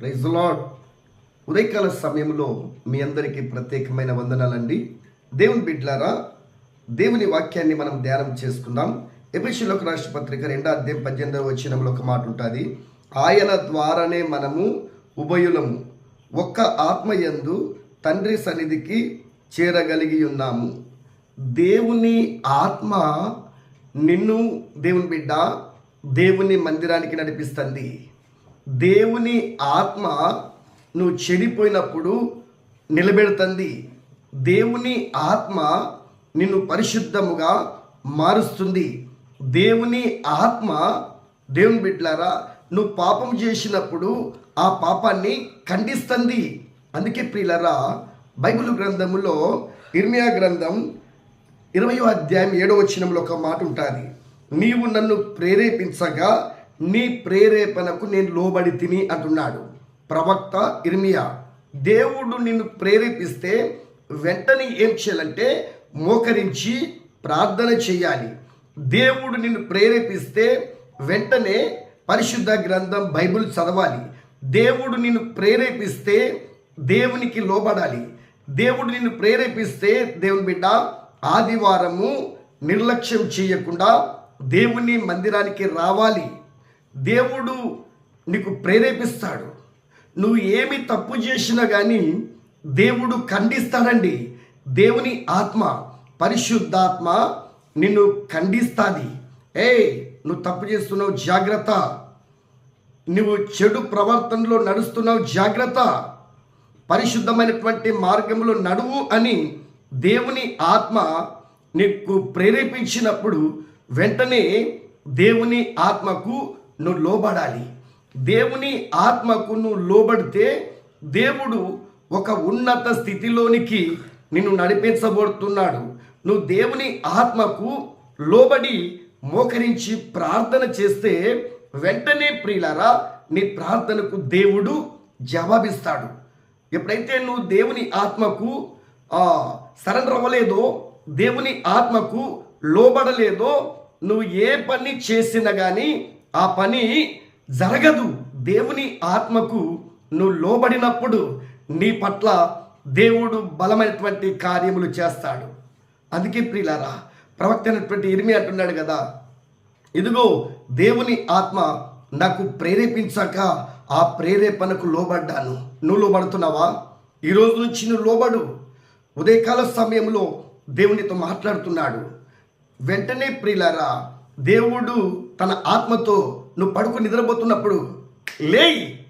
Praise lord ఉదయకాల సమయంలో మీ అందరికీ ప్రత్యేకమైన వందనాలండి. దేవుని బిడ్లారా దేవుని వాక్యాన్ని మనం ధ్యానం చేసుకుందాం. ఎపిషిలోక రాష్ట్ర పత్రిక రెండో అధ్యాయం పద్దెనిమిదవ వచ్చినంలో ఒక మాట ఉంటుంది. ఆయన ద్వారానే మనము ఉభయులము. ఒక్క ఆత్మయందు తండ్రి సన్నిధికి చేరగలిగి ఉన్నాము. దేవుని ఆత్మ నిన్ను దేవుని బిడ్డ దేవుని మందిరానికి నడిపిస్తుంది. దేవుని ఆత్మ నువ్వు చెడిపోయినప్పుడు నిలబెడుతుంది. దేవుని ఆత్మ నిన్ను పరిశుద్ధముగా మారుస్తుంది. దేవుని ఆత్మ దేవుని బిడ్డలారా నువ్వు పాపం చేసినప్పుడు ఆ పాపాన్ని ఖండిస్తుంది. అందుకే ప్రియులరా బైబిల్ గ్రంథములో ఇర్మియా గ్రంథం ఇరవయో అధ్యాయం ఏడో వచ్చినంలో ఒక మాట ఉంటుంది. నీవు నన్ను ప్రేరేపించగా నీ ప్రేరేపణకు నేను లోబడి తిని అంటున్నాడు. ప్రవక్త ఇర్మియా దేవుడు నిన్ను ప్రేరేపిస్తే వెంటనే ఏం చేయాలంటే మోకరించి ప్రార్థన చేయాలి. దేవుడు నిన్ను ప్రేరేపిస్తే వెంటనే పరిశుద్ధ గ్రంథం బైబిల్ చదవాలి. దేవుడు నిన్ను ప్రేరేపిస్తే దేవునికి లోబడాలి. దేవుడు నిన్ను ప్రేరేపిస్తే దేవుని బిడ్డ ఆదివారము నిర్లక్ష్యం చేయకుండా దేవుని మందిరానికి రావాలి. దేవుడు నీకు ప్రేరేపిస్తాడు. నువ్వు ఏమి తప్పు చేసినా కానీ దేవుడు ఖండిస్తాడండి. దేవుని ఆత్మ పరిశుద్ధాత్మ నిన్ను ఖండిస్తాది. ఏ నువ్వు తప్పు చేస్తున్నావు జాగ్రత్త. నువ్వు చెడు ప్రవర్తనలో నడుస్తున్నావు జాగ్రత్త. పరిశుద్ధమైనటువంటి మార్గంలో నడువు అని దేవుని ఆత్మ నీకు ప్రేరేపించినప్పుడు వెంటనే దేవుని ఆత్మకు నువ్వు లోబడాలి. దేవుని ఆత్మకు నువ్వు లోబడితే దేవుడు ఒక ఉన్నత స్థితిలోనికి నిన్ను నడిపించబోతున్నాడు. నువ్వు దేవుని ఆత్మకు లోబడి మోకరించి ప్రార్థన చేస్తే వెంటనే ప్రియులరా నీ ప్రార్థనకు దేవుడు జవాబిస్తాడు. ఎప్పుడైతే నువ్వు దేవుని ఆత్మకు సరెండర్ అవ్వలేదో దేవుని ఆత్మకు లోబడలేదో నువ్వు ఏ పని చేసినా కానీ ఆ పని జరగదు. దేవుని ఆత్మకు నువ్వు లోబడినప్పుడు నీ పట్ల దేవుడు బలమైనటువంటి కార్యములు చేస్తాడు. అందుకే ప్రియులారా ప్రవక్త అయినటువంటి ఇరిమి అంటున్నాడు కదా ఇదిగో దేవుని ఆత్మ నాకు ప్రేరేపించాక ఆ ప్రేరేపణకు లోబడ్డాను. నువ్వు లోబడుతున్నావా? ఈ రోజు నుంచి నువ్వు లోబడు. ఉదయకాల సమయంలో దేవునితో మాట్లాడుతున్నాడు. వెంటనే ప్రియులారా దేవుడు తన ఆత్మతో నువ్వు పడుకుని నిద్రపోతున్నప్పుడు లేయి!